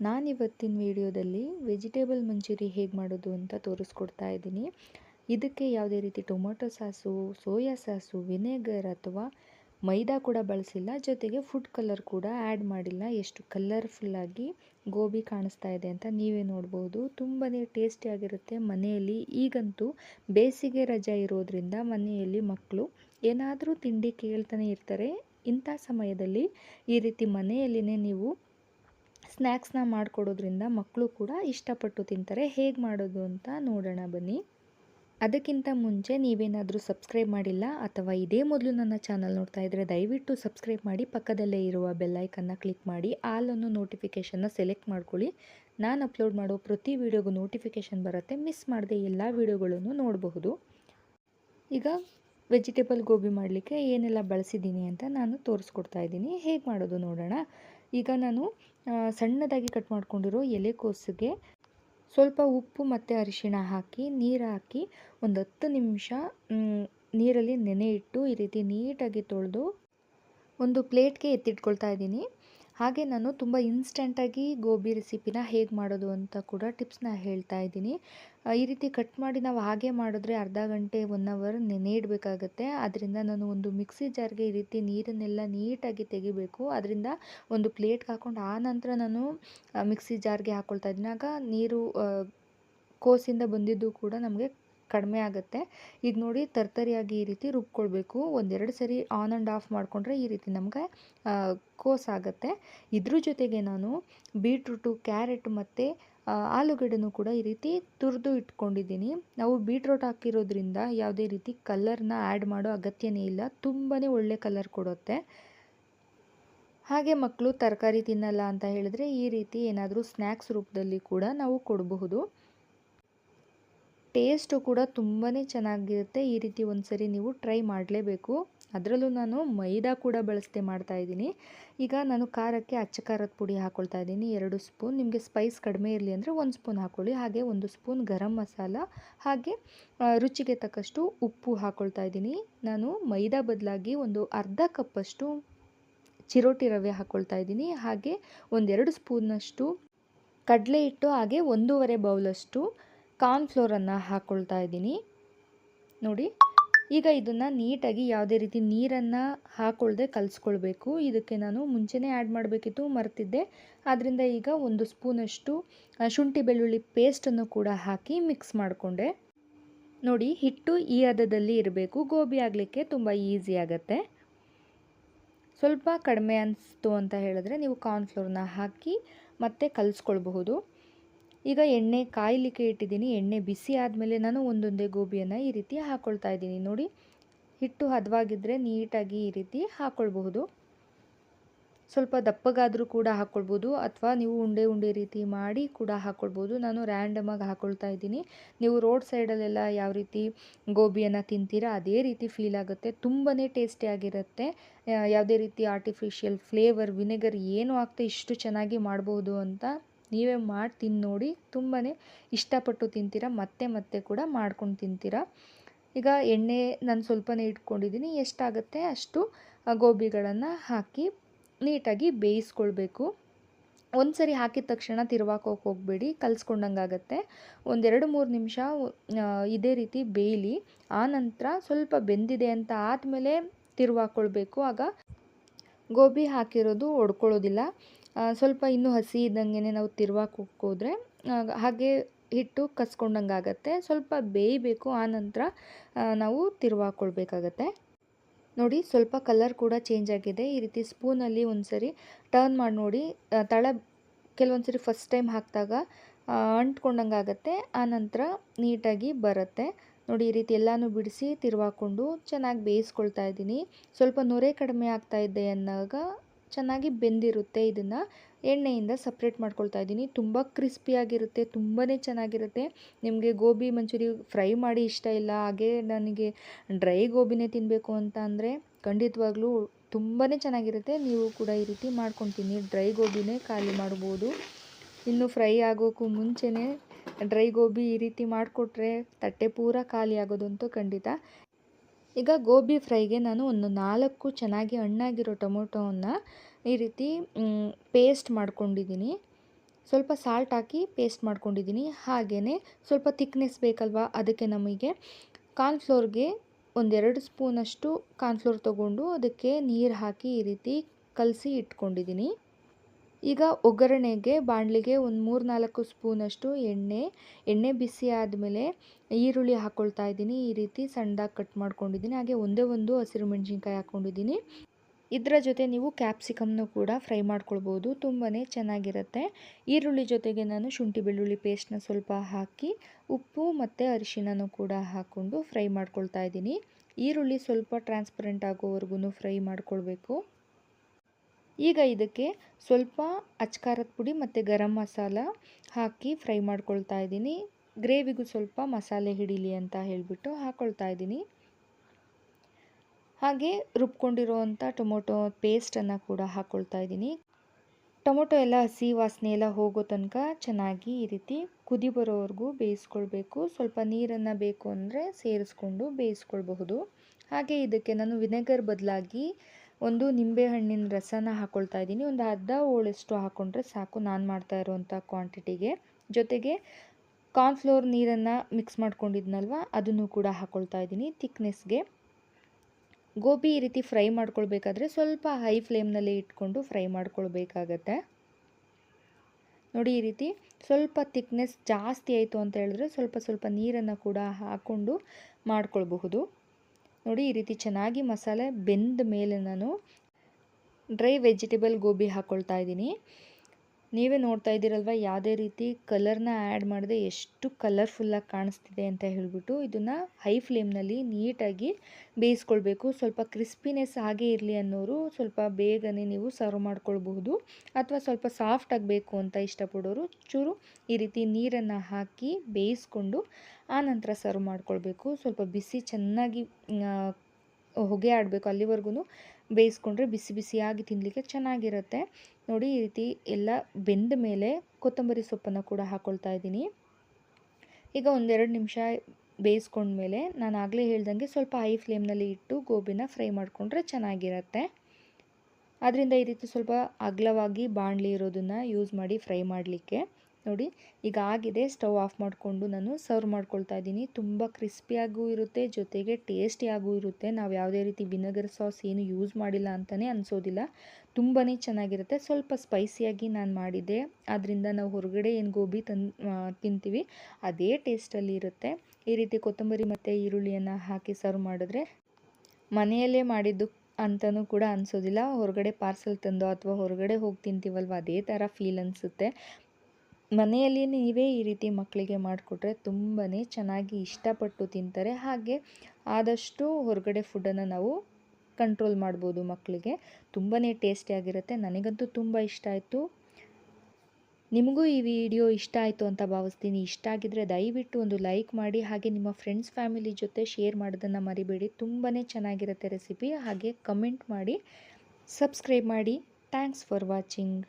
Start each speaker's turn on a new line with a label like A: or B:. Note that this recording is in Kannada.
A: ನಾನಿವತ್ತಿನ ವಿಡಿಯೋದಲ್ಲಿ ವೆಜಿಟೇಬಲ್ ಮಂಚೂರಿ ಹೇಗೆ ಮಾಡೋದು ಅಂತ ತೋರಿಸ್ಕೊಡ್ತಾ ಇದ್ದೀನಿ. ಇದಕ್ಕೆ ಯಾವುದೇ ರೀತಿ tomato sauce, soya sauce, vinegar ಅಥವಾ ಮೈದಾ ಕೂಡ ಬಳಸಿಲ್ಲ. ಜೊತೆಗೆ ಫುಡ್ ಕಲರ್ ಕೂಡ ಆ್ಯಡ್ ಮಾಡಿಲ್ಲ. ಎಷ್ಟು ಕಲರ್ಫುಲ್ಲಾಗಿ ಗೋಬಿ ಕಾಣಿಸ್ತಾ ಇದೆ ಅಂತ ನೀವೇ ನೋಡ್ಬೋದು. ತುಂಬಾ ಟೇಸ್ಟಿಯಾಗಿರುತ್ತೆ ಮನೆಯಲ್ಲಿ. ಈಗಂತೂ ಬೇಸಿಗೆ ರಜೆ ಇರೋದ್ರಿಂದ ಮನೆಯಲ್ಲಿ ಮಕ್ಕಳು ಏನಾದರೂ ತಿಂಡಿ ಕೇಳ್ತಾನೆ ಇರ್ತಾರೆ. ಇಂಥ ಸಮಯದಲ್ಲಿ ಈ ರೀತಿ ಮನೆಯಲ್ಲಿನೇ ನೀವು ಸ್ನ್ಯಾಕ್ಸ್ನ ಮಾಡಿಕೊಡೋದ್ರಿಂದ ಮಕ್ಕಳು ಕೂಡ ಇಷ್ಟಪಟ್ಟು ತಿಂತಾರೆ. ಹೇಗೆ ಮಾಡೋದು ಅಂತ ನೋಡೋಣ ಬನ್ನಿ. ಅದಕ್ಕಿಂತ ಮುಂಚೆ ನೀವೇನಾದರೂ ಸಬ್ಸ್ಕ್ರೈಬ್ ಮಾಡಿಲ್ಲ ಅಥವಾ ಇದೇ ಮೊದಲು ನನ್ನ ಚಾನಲ್ ನೋಡ್ತಾ ಇದ್ದರೆ ದಯವಿಟ್ಟು ಸಬ್ಸ್ಕ್ರೈಬ್ ಮಾಡಿ, ಪಕ್ಕದಲ್ಲೇ ಇರುವ ಬೆಲ್ಲೈಕನ್ನು ಕ್ಲಿಕ್ ಮಾಡಿ ಆಲನ್ನು ನೋಟಿಫಿಕೇಷನ್ನ ಸೆಲೆಕ್ಟ್ ಮಾಡ್ಕೊಳ್ಳಿ. ನಾನು ಅಪ್ಲೋಡ್ ಮಾಡೋ ಪ್ರತಿ ವೀಡಿಯೋಗೂ ನೋಟಿಫಿಕೇಷನ್ ಬರುತ್ತೆ. ಮಿಸ್ ಮಾಡದೆ ಎಲ್ಲ ವೀಡಿಯೋಗಳನ್ನು ನೋಡಬಹುದು. ಈಗ ವೆಜಿಟೇಬಲ್ ಗೋಬಿ ಮಾಡಲಿಕ್ಕೆ ಏನೆಲ್ಲ ಬಳಸಿದ್ದೀನಿ ಅಂತ ನಾನು ತೋರಿಸ್ಕೊಡ್ತಾ ಇದ್ದೀನಿ. ಹೇಗೆ ಮಾಡೋದು ನೋಡೋಣ. ಈಗ ನಾನು ಸಣ್ಣದಾಗಿ ಕಟ್ ಮಾಡ್ಕೊಂಡಿರೋ ಎಲೆಕೋಸಿಗೆ ಸ್ವಲ್ಪ ಉಪ್ಪು ಮತ್ತು ಅರಿಶಿಣ ಹಾಕಿ, ನೀರು ಹಾಕಿ ಒಂದು ಹತ್ತು ನಿಮಿಷ ನೀರಲ್ಲಿ ನೆನೆ ಇಟ್ಟು ಈ ರೀತಿ ನೀಟಾಗಿ ತೊಳೆದು ಒಂದು ಪ್ಲೇಟ್ಗೆ ಎತ್ತಿಟ್ಕೊಳ್ತಾ ಇದ್ದೀನಿ. ಹಾಗೆ ನಾನು ತುಂಬ ಇನ್ಸ್ಟೆಂಟಾಗಿ ಗೋಬಿ ರೆಸಿಪಿನ ಹೇಗೆ ಮಾಡೋದು ಅಂತ ಕೂಡ ಟಿಪ್ಸ್ನ ಹೇಳ್ತಾ ಇದ್ದೀನಿ. ಈ ರೀತಿ ಕಟ್ ಮಾಡಿ ನಾವು ಹಾಗೆ ಮಾಡಿದ್ರೆ ಅರ್ಧ ಗಂಟೆ ಒನ್ ಅವರ್ ನೆನೆ ಇಡಬೇಕಾಗತ್ತೆ ಅದರಿಂದ ನಾನು ಒಂದು ಮಿಕ್ಸಿ ಜಾರ್ಗೆ ಈ ರೀತಿ ನೀರನ್ನೆಲ್ಲ ನೀಟಾಗಿ ತೆಗಿಬೇಕು. ಅದರಿಂದ ಒಂದು ಪ್ಲೇಟ್ಗೆ ಹಾಕ್ಕೊಂಡು ಆ ನಂತರ ನಾನು ಮಿಕ್ಸಿ ಜಾರ್ಗೆ ಹಾಕ್ಕೊಳ್ತಾ ಇದ್ದೀನಿ. ಆಗ ನೀರು ಕೋಸಿಂದ ಬಂದಿದ್ದು ಕೂಡ ನಮಗೆ ಕಡಿಮೆ ಆಗುತ್ತೆ. ಈಗ ನೋಡಿ ತರ್ತರಿಯಾಗಿ ಈ ರೀತಿ ರುಬ್ಕೊಳ್ಬೇಕು. ಒಂದೆರಡು ಸರಿ ಆನ್ ಆ್ಯಂಡ್ ಆಫ್ ಮಾಡಿಕೊಂಡ್ರೆ ಈ ರೀತಿ ನಮಗೆ ಕೋಸ್ ಆಗುತ್ತೆ. ಇದ್ರ ಜೊತೆಗೆ ನಾನು ಬೀಟ್ರೂಟು, ಕ್ಯಾರೆಟ್ ಮತ್ತು ಆಲೂಗಡ್ಡೆನೂ ಕೂಡ ಈ ರೀತಿ ತುರಿದು ಇಟ್ಕೊಂಡಿದ್ದೀನಿ. ನಾವು ಬೀಟ್ರೂಟ್ ಹಾಕಿರೋದ್ರಿಂದ ಯಾವುದೇ ರೀತಿ ಕಲರ್ನ ಆ್ಯಡ್ ಮಾಡೋ ಅಗತ್ಯನೇ ಇಲ್ಲ. ತುಂಬಾ ಒಳ್ಳೆ ಕಲರ್ ಕೊಡುತ್ತೆ. ಹಾಗೆ ಮಕ್ಕಳು ತರಕಾರಿ ತಿನ್ನಲ್ಲ ಅಂತ ಹೇಳಿದ್ರೆ ಈ ರೀತಿ ಏನಾದರೂ ಸ್ನ್ಯಾಕ್ಸ್ ರೂಪದಲ್ಲಿ ಕೂಡ ನಾವು ಕೊಡಬಹುದು. ಟೇಸ್ಟು ಕೂಡ ತುಂಬಾ ಚೆನ್ನಾಗಿರುತ್ತೆ. ಈ ರೀತಿ ಒಂದು ಸರಿ ನೀವು ಟ್ರೈ ಮಾಡಲೇಬೇಕು. ಅದರಲ್ಲೂ ನಾನು ಮೈದಾ ಕೂಡ ಬಳಸದೆ ಮಾಡ್ತಾಯಿದ್ದೀನಿ ಈಗ ನಾನು ಖಾರಕ್ಕೆ ಅಚ್ಚ ಖಾರದ ಪುಡಿ ಹಾಕ್ಕೊಳ್ತಾ ಇದ್ದೀನಿ. ಎರಡು ಸ್ಪೂನ್. ನಿಮಗೆ ಸ್ಪೈಸ್ ಕಡಿಮೆ ಇರಲಿ ಅಂದರೆ ಒಂದು ಸ್ಪೂನ್ ಹಾಕ್ಕೊಳ್ಳಿ ಹಾಗೆ ಒಂದು ಸ್ಪೂನ್ ಗರಂ ಮಸಾಲ, ಹಾಗೆ ರುಚಿಗೆ ತಕ್ಕಷ್ಟು ಉಪ್ಪು ಹಾಕ್ಕೊಳ್ತಾ ಇದ್ದೀನಿ. ನಾನು ಮೈದಾ ಬದಲಾಗಿ ಒಂದು ಅರ್ಧ ಕಪ್ಪಷ್ಟು ಚಿರೋಟಿ ರವೆ ಹಾಕ್ಕೊಳ್ತಾ ಇದ್ದೀನಿ. ಹಾಗೆ ಒಂದೆರಡು ಸ್ಪೂನಷ್ಟು ಕಡಲೆ ಹಿಟ್ಟು, ಹಾಗೆ ಒಂದೂವರೆ ಬೌಲಷ್ಟು ಕಾರ್ನ್ಫ್ಲೋರನ್ನು ಹಾಕ್ಕೊಳ್ತಾ ಇದ್ದೀನಿ. ನೋಡಿ, ಈಗ ಇದನ್ನು ನೀಟಾಗಿ ಯಾವುದೇ ರೀತಿ ನೀರನ್ನು ಹಾಕ್ಕೊಳ್ದೆ ಕಲಿಸ್ಕೊಳ್ಬೇಕು. ಇದಕ್ಕೆ ನಾನು ಮುಂಚೆನೇ ಆ್ಯಡ್ ಮಾಡಬೇಕಿತ್ತು, ಮರ್ತಿದ್ದೆ. ಆದ್ದರಿಂದ ಈಗ ಒಂದು ಸ್ಪೂನಷ್ಟು ಶುಂಠಿ ಬೆಳ್ಳುಳ್ಳಿ ಪೇಸ್ಟನ್ನು ಕೂಡ ಹಾಕಿ ಮಿಕ್ಸ್ ಮಾಡಿಕೊಂಡೆ. ನೋಡಿ, ಹಿಟ್ಟು ಈ ಹದದಲ್ಲಿ ಇರಬೇಕು. ಗೋಬಿ ಆಗಲಿಕ್ಕೆ ತುಂಬ ಈಸಿ ಆಗುತ್ತೆ. ಸ್ವಲ್ಪ ಕಡಿಮೆ ಅನಿಸ್ತು ಅಂತ ಹೇಳಿದ್ರೆ ನೀವು ಕಾರ್ನ್ಫ್ಲೋರ್ನ ಹಾಕಿ ಮತ್ತೆ ಕಲಿಸ್ಕೊಳ್ಬಹುದು. ಈಗ ಎಣ್ಣೆ ಕಾಯಲಿಕ್ಕೆ ಇಟ್ಟಿದ್ದೀನಿ. ಎಣ್ಣೆ ಬಿಸಿ ಆದಮೇಲೆ ನಾನು ಒಂದೊಂದೇ ಗೋಬಿಯನ್ನು ಈ ರೀತಿ ಹಾಕ್ಕೊಳ್ತಾ ಇದ್ದೀನಿ. ನೋಡಿ, ಹಿಟ್ಟು ಹದವಾಗಿದ್ದರೆ ನೀಟಾಗಿ ಈ ರೀತಿ ಹಾಕ್ಕೊಳ್ಬಹುದು ಸ್ವಲ್ಪ ದಪ್ಪಗಾದರೂ ಕೂಡ ಹಾಕ್ಕೊಳ್ಬೋದು ಅಥವಾ ನೀವು ಉಂಡೆ ಉಂಡೆ ರೀತಿ ಮಾಡಿ ಕೂಡ ಹಾಕ್ಕೊಳ್ಬೋದು ನಾನು ರ್ಯಾಂಡಮಾಗಿ ಹಾಕ್ಕೊಳ್ತಾ ಇದ್ದೀನಿ. ನೀವು ರೋಡ್ ಸೈಡಲ್ಲೆಲ್ಲ ಯಾವ ರೀತಿ ಗೋಬಿಯನ್ನು ತಿಂತೀರಾ, ಅದೇ ರೀತಿ ಫೀಲ್ ಆಗುತ್ತೆ. ತುಂಬಾ ಟೇಸ್ಟಿಯಾಗಿರುತ್ತೆ ಯಾವುದೇ ರೀತಿ ಆರ್ಟಿಫಿಷಿಯಲ್ ಫ್ಲೇವರ್ ವಿನೆಗರ್ ಏನು ಆಗ್ತಾ ಇಷ್ಟು ಚೆನ್ನಾಗಿ ಮಾಡಬಹುದು ಅಂತ ನೀವೇ ಮಾಡಿ ತಿಂದು ನೋಡಿ ತುಂಬಾ ಇಷ್ಟಪಟ್ಟು ತಿಂತೀರ, ಮತ್ತೆ ಮತ್ತೆ ಕೂಡ ಮಾಡ್ಕೊಂಡು ತಿಂತೀರಾ. ಈಗ ಎಣ್ಣೆ ನಾನು ಸ್ವಲ್ಪನೇ ಇಟ್ಕೊಂಡಿದ್ದೀನಿ, ಎಷ್ಟಾಗುತ್ತೆ ಅಷ್ಟು ಗೋಬಿಗಳನ್ನು ಹಾಕಿ ನೀಟಾಗಿ ಬೇಯಿಸ್ಕೊಳ್ಬೇಕು. ಒಂದು ಸರಿ ಹಾಕಿದ ತಕ್ಷಣ ತಿರ್ವಾಕೋಕೆ ಹೋಗಬೇಡಿ ಕಲಿಸ್ಕೊಂಡಂಗಾಗತ್ತೆ ಒಂದೆರಡು ಮೂರು ನಿಮಿಷ ಇದೇ ರೀತಿ ಬೇಯಲಿ. ಆ ನಂತರ ಸ್ವಲ್ಪ ಬೆಂದಿದೆ ಅಂತ ಆದಮೇಲೆ ತಿರ್ವಾಕೊಳ್ಬೇಕು. ಆಗ ಗೋಬಿ ಹಾಕಿರೋದು ಒಡ್ಕೊಳ್ಳೋದಿಲ್ಲ. ಸ್ವಲ್ಪ ಇನ್ನೂ ಹಸಿ ಇದ್ದಂಗೆ ನಾವು ತಿರ್ವಾಕ್ ಹಾಗೆ ಹಿಟ್ಟು ಕಸ್ಕೊಂಡಂಗೆ ಆಗುತ್ತೆ ಸ್ವಲ್ಪ ಬೇಯಬೇಕು ಆನಂತರ ನಂತರ ನಾವು ತಿರ್ವಾಕೊಳ್ಬೇಕಾಗತ್ತೆ. ನೋಡಿ, ಸ್ವಲ್ಪ ಕಲರ್ ಕೂಡ ಚೇಂಜ್ ಆಗಿದೆ. ಈ ರೀತಿ ಸ್ಪೂನಲ್ಲಿ ಒಂದು ಸರಿ ಟರ್ನ್ ಮಾಡಿ ನೋಡಿ ತಳ ಕೆಲವೊಂದು ಸರಿ ಫಸ್ಟ್ ಟೈಮ್ ಹಾಕಿದಾಗ ಅಂಟ್ಕೊಂಡಂಗೆ ಆಗುತ್ತೆ ಆ ನಂತರ ನೀಟಾಗಿ ಬರುತ್ತೆ. ನೋಡಿ, ಈ ರೀತಿ ಎಲ್ಲನೂ ಬಿಡಿಸಿ ತಿರ್ವಾಕೊಂಡು ಚೆನ್ನಾಗಿ ಬೇಯಿಸ್ಕೊಳ್ತಾ ಇದ್ದೀನಿ. ಸ್ವಲ್ಪ ನೊರೆ ಕಡಿಮೆ ಆಗ್ತಾ ಇದೆ ಅನ್ನೋವಾಗ ಚೆನ್ನಾಗಿ ಬೆಂದಿರುತ್ತೆ ಇದನ್ನು. ಎಣ್ಣೆಯಿಂದ ಸಪ್ರೇಟ್ ಮಾಡ್ಕೊಳ್ತಾ ಇದ್ದೀನಿ. ತುಂಬ ಕ್ರಿಸ್ಪಿಯಾಗಿರುತ್ತೆ ತುಂಬಾ ಚೆನ್ನಾಗಿರುತ್ತೆ. ನಿಮಗೆ ಗೋಬಿ ಮಂಚೂರಿ ಫ್ರೈ ಮಾಡಿ ಇಷ್ಟ ಇಲ್ಲ, ಹಾಗೆ ನನಗೆ ಡ್ರೈ ಗೋಬಿನೇ ತಿನ್ನಬೇಕು ಅಂತ ಅಂದರೆ ಖಂಡಿತವಾಗ್ಲೂ ತುಂಬಾ ಚೆನ್ನಾಗಿರುತ್ತೆ. ನೀವು ಕೂಡ ಈ ರೀತಿ ಮಾಡ್ಕೊತೀನಿ ಡ್ರೈ ಗೋಬಿನೇ ಖಾಲಿ ಮಾಡ್ಬೋದು. ಇನ್ನು ಫ್ರೈ ಆಗೋಕ್ಕೂ ಮುಂಚೆನೇ ಡ್ರೈ ಗೋಬಿ ಈ ರೀತಿ ಮಾಡಿಕೊಟ್ರೆ ತಟ್ಟೆ ಪೂರ ಖಾಲಿ ಆಗೋದಂತೂ ಖಂಡಿತ. ಈಗ ಗೋಬಿ ಫ್ರೈಗೆ ನಾನು ಒಂದು ನಾಲ್ಕು ಚೆನ್ನಾಗಿ ಹಣ್ಣಾಗಿರೋ ಟೊಮೊಟೊವನ್ನು ಈ ರೀತಿ ಪೇಸ್ಟ್ ಮಾಡ್ಕೊಂಡಿದ್ದೀನಿ. ಸ್ವಲ್ಪ ಸಾಲ್ಟ್ ಹಾಕಿ ಪೇಸ್ಟ್ ಮಾಡ್ಕೊಂಡಿದ್ದೀನಿ. ಹಾಗೆಯೇ ಸ್ವಲ್ಪ ತಿಕ್ನೆಸ್ ಬೇಕಲ್ವಾ ಅದಕ್ಕೆ ನಮಗೆ ಕಾರ್ನ್ಫ್ಲೋರ್ಗೆ ಒಂದೆರಡು ಸ್ಪೂನಷ್ಟು ಕಾರ್ನ್ಫ್ಲೋರ್ ತೊಗೊಂಡು ಅದಕ್ಕೆ ನೀರು ಹಾಕಿ ಈ ರೀತಿ ಕಲಸಿ ಇಟ್ಕೊಂಡಿದ್ದೀನಿ. ಈಗ ಒಗ್ಗರಣೆಗೆ ಬಾಣಲೆಗೆ ಒಂದು ಮೂರು ನಾಲ್ಕು ಸ್ಪೂನಷ್ಟು ಎಣ್ಣೆ ಎಣ್ಣೆ ಬಿಸಿ ಆದಮೇಲೆ ಈರುಳ್ಳಿ ಹಾಕ್ಕೊಳ್ತಾ ಇದ್ದೀನಿ. ಈ ರೀತಿ ಸಣ್ಣದಾಗಿ ಕಟ್ ಮಾಡ್ಕೊಂಡಿದ್ದೀನಿ. ಹಾಗೆ ಒಂದೇ ಒಂದು ಹಸಿರು ಮೆಣಸಿನ್ಕಾಯಿ ಹಾಕ್ಕೊಂಡಿದ್ದೀನಿ ಇದರ ಜೊತೆ ನೀವು ಕ್ಯಾಪ್ಸಿಕಮ್ನು ಕೂಡ ಫ್ರೈ ಮಾಡ್ಕೊಳ್ಬೋದು. ತುಂಬಾ ಚೆನ್ನಾಗಿರುತ್ತೆ. ಈರುಳ್ಳಿ ಜೊತೆಗೆ ನಾನು ಶುಂಠಿ ಬೆಳ್ಳುಳ್ಳಿ ಪೇಸ್ಟ್ನ ಸ್ವಲ್ಪ ಹಾಕಿ, ಉಪ್ಪು ಮತ್ತು ಅರಿಶಿನೂ ಕೂಡ ಹಾಕ್ಕೊಂಡು ಫ್ರೈ ಮಾಡ್ಕೊಳ್ತಾ ಇದ್ದೀನಿ. ಈರುಳ್ಳಿ ಸ್ವಲ್ಪ ಟ್ರಾನ್ಸ್ಪರೆಂಟ್ ಆಗೋವರೆಗೂ ಫ್ರೈ ಮಾಡ್ಕೊಳ್ಬೇಕು. ಈಗ ಇದಕ್ಕೆ ಸ್ವಲ್ಪ ಅಚ್ಕಾರದ ಪುಡಿ ಮತ್ತು ಗರಂ ಮಸಾಲ ಹಾಕಿ ಫ್ರೈ ಮಾಡ್ಕೊಳ್ತಾ ಇದ್ದೀನಿ. ಗ್ರೇವಿಗೂ ಸ್ವಲ್ಪ ಮಸಾಲೆ ಹಿಡೀಲಿ ಅಂತ ಹೇಳಿಬಿಟ್ಟು ಹಾಕ್ಕೊಳ್ತಾ ಇದ್ದೀನಿ. ಹಾಗೆ ರುಬ್ಕೊಂಡಿರೋವಂಥ ಟೊಮೊಟೊ ಪೇಸ್ಟನ್ನು ಕೂಡ ಹಾಕ್ಕೊಳ್ತಾ ಇದ್ದೀನಿ. ಟೊಮೊಟೊ ಎಲ್ಲ ಹಸಿ ವಾಸನೆ ಎಲ್ಲ ಹೋಗೋ ತನಕ ಚೆನ್ನಾಗಿ ಈ ರೀತಿ ಕುದಿ ಬರೋವರೆಗೂ ಬೇಯಿಸ್ಕೊಳ್ಬೇಕು. ಸ್ವಲ್ಪ ನೀರನ್ನು ಬೇಕು ಅಂದರೆ ಸೇರಿಸ್ಕೊಂಡು ಬೇಯಿಸ್ಕೊಳ್ಬಹುದು. ಹಾಗೆ ಇದಕ್ಕೆ ನಾನು ವಿನೆಗರ್ ಬದಲಾಗಿ ಒಂದು ನಿಂಬೆಹಣ್ಣಿನ ರಸನ ಹಾಕ್ಕೊಳ್ತಾ ಇದ್ದೀನಿ. ಒಂದು ಅರ್ಧ ಹೋಳಷ್ಟು ಹಾಕ್ಕೊಂಡ್ರೆ ಸಾಕು. ನಾನು ಮಾಡ್ತಾ ಇರುವಂಥ ಕ್ವಾಂಟಿಟಿಗೆ ಜೊತೆಗೆ ಕಾರ್ನ್ಫ್ಲೋರ್ ನೀರನ್ನು ಮಿಕ್ಸ್ ಮಾಡ್ಕೊಂಡಿದ್ನಲ್ವ? ಅದನ್ನು ಕೂಡ ಹಾಕ್ಕೊಳ್ತಾ ಇದ್ದೀನಿ ಥಿಕ್ನೆಸ್ಗೆ ಗೋಬಿ ಈ ರೀತಿ ಫ್ರೈ ಮಾಡ್ಕೊಳ್ಬೇಕಾದ್ರೆ ಸ್ವಲ್ಪ ಹೈ ಫ್ಲೇಮ್ನಲ್ಲೇ ಇಟ್ಕೊಂಡು ಫ್ರೈ ಮಾಡ್ಕೊಳ್ಬೇಕಾಗತ್ತೆ. ನೋಡಿ ಈ ರೀತಿ ಸ್ವಲ್ಪ ಥಿಕ್ನೆಸ್ ಜಾಸ್ತಿ ಆಯಿತು ಅಂತ ಹೇಳಿದ್ರೆ ಸ್ವಲ್ಪ ಸ್ವಲ್ಪ ನೀರನ್ನು ಕೂಡ ಹಾಕ್ಕೊಂಡು ಮಾಡ್ಕೊಳ್ಬಹುದು. ನೋಡಿ ಈ ರೀತಿ ಚೆನ್ನಾಗಿ ಮಸಾಲೆ ಬೆಂದ ಮೇಲೆ ನಾನು ಡ್ರೈ ವೆಜಿಟೇಬಲ್ ಗೋಬಿ ಹಾಕ್ಕೊಳ್ತಾ ಇದ್ದೀನಿ. ನೀವೇ ನೋಡ್ತಾ ಇದ್ದೀರಲ್ವ, ಯಾವುದೇ ರೀತಿ ಕಲರ್ನ ಆ್ಯಡ್ ಮಾಡದೆ ಎಷ್ಟು ಕಲರ್ಫುಲ್ಲಾಗಿ ಕಾಣಿಸ್ತಿದೆ ಅಂತ ಹೇಳಿಬಿಟ್ಟು ಇದನ್ನು ಹೈ ಫ್ಲೇಮ್ನಲ್ಲಿ ನೀಟಾಗಿ ಬೇಯಿಸ್ಕೊಳ್ಬೇಕು. ಸ್ವಲ್ಪ ಕ್ರಿಸ್ಪಿನೆಸ್ ಹಾಗೆ ಇರಲಿ ಅನ್ನೋರು ಸ್ವಲ್ಪ ಬೇಗನೆ ನೀವು ಸರ್ವ್ ಮಾಡ್ಕೊಳ್ಬಹುದು. ಅಥವಾ ಸ್ವಲ್ಪ ಸಾಫ್ಟ್ ಆಗಬೇಕು ಅಂತ ಇಷ್ಟಪಡೋರು ಚೂರು ಈ ರೀತಿ ನೀರನ್ನು ಹಾಕಿ ಬೇಯಿಸ್ಕೊಂಡು ಆನಂತರ ಸರ್ವ್ ಮಾಡ್ಕೊಳ್ಬೇಕು. ಸ್ವಲ್ಪ ಬಿಸಿ ಚೆನ್ನಾಗಿ ಹೊಗೆ ಆಡಬೇಕು ಅಲ್ಲಿವರೆಗೂ ಬೇಯಿಸ್ಕೊಂಡ್ರೆ ಬಿಸಿ ಬಿಸಿಯಾಗಿ ತಿನ್ನಲಿಕ್ಕೆ ಚೆನ್ನಾಗಿರುತ್ತೆ. ನೋಡಿ, ಈ ರೀತಿ ಎಲ್ಲ ಬೆಂದ ಮೇಲೆ ಕೊತ್ತಂಬರಿ ಸೊಪ್ಪನ್ನು ಕೂಡ ಹಾಕ್ಕೊಳ್ತಾ ಇದ್ದೀನಿ. ಈಗ ಒಂದೆರಡು ನಿಮಿಷ ಬೇಯಿಸ್ಕೊಂಡ್ಮೇಲೆ ನಾನು ಆಗಲೇ ಹೇಳ್ದಂಗೆ ಸ್ವಲ್ಪ ಹೈ ಫ್ಲೇಮ್ನಲ್ಲಿ ಇಟ್ಟು ಗೋಬಿನ ಫ್ರೈ ಮಾಡಿಕೊಂಡ್ರೆ ಚೆನ್ನಾಗಿರುತ್ತೆ. ಅದರಿಂದ ಈ ರೀತಿ ಸ್ವಲ್ಪ ಅಗಲವಾಗಿ ಬಾಣಲಿ ಇರೋದನ್ನು ಯೂಸ್ ಮಾಡಿ ಫ್ರೈ ಮಾಡಲಿಕ್ಕೆ. ನೋಡಿ, ಈಗ ಆಗಿದೆ. ಸ್ಟವ್ ಆಫ್ ಮಾಡಿಕೊಂಡು ನಾನು ಸರ್ವ್ ಮಾಡ್ಕೊಳ್ತಾ ಇದ್ದೀನಿ. ತುಂಬ ಕ್ರಿಸ್ಪಿಯಾಗೂ ಇರುತ್ತೆ, ಜೊತೆಗೆ ಟೇಸ್ಟಿಯಾಗೂ ಇರುತ್ತೆ. ನಾವು ಯಾವುದೇ ರೀತಿ ವಿನೆಗರ್ ಸಾಸ್ ಏನು ಯೂಸ್ ಮಾಡಿಲ್ಲ ಅಂತಲೇ ಅನಿಸೋದಿಲ್ಲ. ತುಂಬಾ ಚೆನ್ನಾಗಿರುತ್ತೆ. ಸ್ವಲ್ಪ ಸ್ಪೈಸಿಯಾಗಿ ನಾನು ಮಾಡಿದ್ದೆ. ಆದ್ದರಿಂದ ನಾವು ಹೊರಗಡೆ ಏನು ಗೋಬಿ ತನ್ ತಿಂತೀವಿ, ಅದೇ ಟೇಸ್ಟಲ್ಲಿ ಇರುತ್ತೆ. ಈ ರೀತಿ ಕೊತ್ತಂಬರಿ ಮತ್ತು ಈರುಳ್ಳಿಯನ್ನು ಹಾಕಿ ಸರ್ವ್ ಮಾಡಿದ್ರೆ ಮನೆಯಲ್ಲೇ ಮಾಡಿದ್ದು ಅಂತಲೂ ಕೂಡ ಅನಿಸೋದಿಲ್ಲ. ಹೊರಗಡೆ ಪಾರ್ಸೆಲ್ ತಂದೋ ಅಥವಾ ಹೊರಗಡೆ ಹೋಗಿ ತಿಂತೀವಲ್ವ, ಅದೇ ಥರ ಫೀಲ್ ಅನಿಸುತ್ತೆ. ಮನೆಯಲ್ಲಿ ನೀವೇ ಈ ರೀತಿ ಮಕ್ಕಳಿಗೆ ಮಾಡಿಕೊಟ್ರೆ ತುಂಬಾ ಚೆನ್ನಾಗಿ ಇಷ್ಟಪಟ್ಟು ತಿಂತಾರೆ. ಹಾಗೆ ಆದಷ್ಟು ಹೊರಗಡೆ ಫುಡ್ಡನ್ನು ನಾವು ಕಂಟ್ರೋಲ್ ಮಾಡ್ಬೋದು ಮಕ್ಕಳಿಗೆ. ತುಂಬಾ ಟೇಸ್ಟಿಯಾಗಿರುತ್ತೆ ನನಗಂತೂ ತುಂಬ ಇಷ್ಟ ಆಯಿತು. ನಿಮಗೂ ಈ ವಿಡಿಯೋ ಇಷ್ಟ ಆಯಿತು ಅಂತ ಭಾವಿಸ್ತೀನಿ. ಇಷ್ಟ ಆಗಿದ್ದರೆ ದಯವಿಟ್ಟು ಒಂದು ಲೈಕ್ ಮಾಡಿ, ಹಾಗೆ ನಿಮ್ಮ ಫ್ರೆಂಡ್ಸ್ ಫ್ಯಾಮಿಲಿ ಜೊತೆ ಶೇರ್ ಮಾಡೋದನ್ನು ಮರಿಬೇಡಿ. ತುಂಬಾ ಚೆನ್ನಾಗಿರುತ್ತೆ ರೆಸಿಪಿ ಹಾಗೆ ಕಮೆಂಟ್ ಮಾಡಿ ಸಬ್ಸ್ಕ್ರೈಬ್ ಮಾಡಿ. Thanks for watching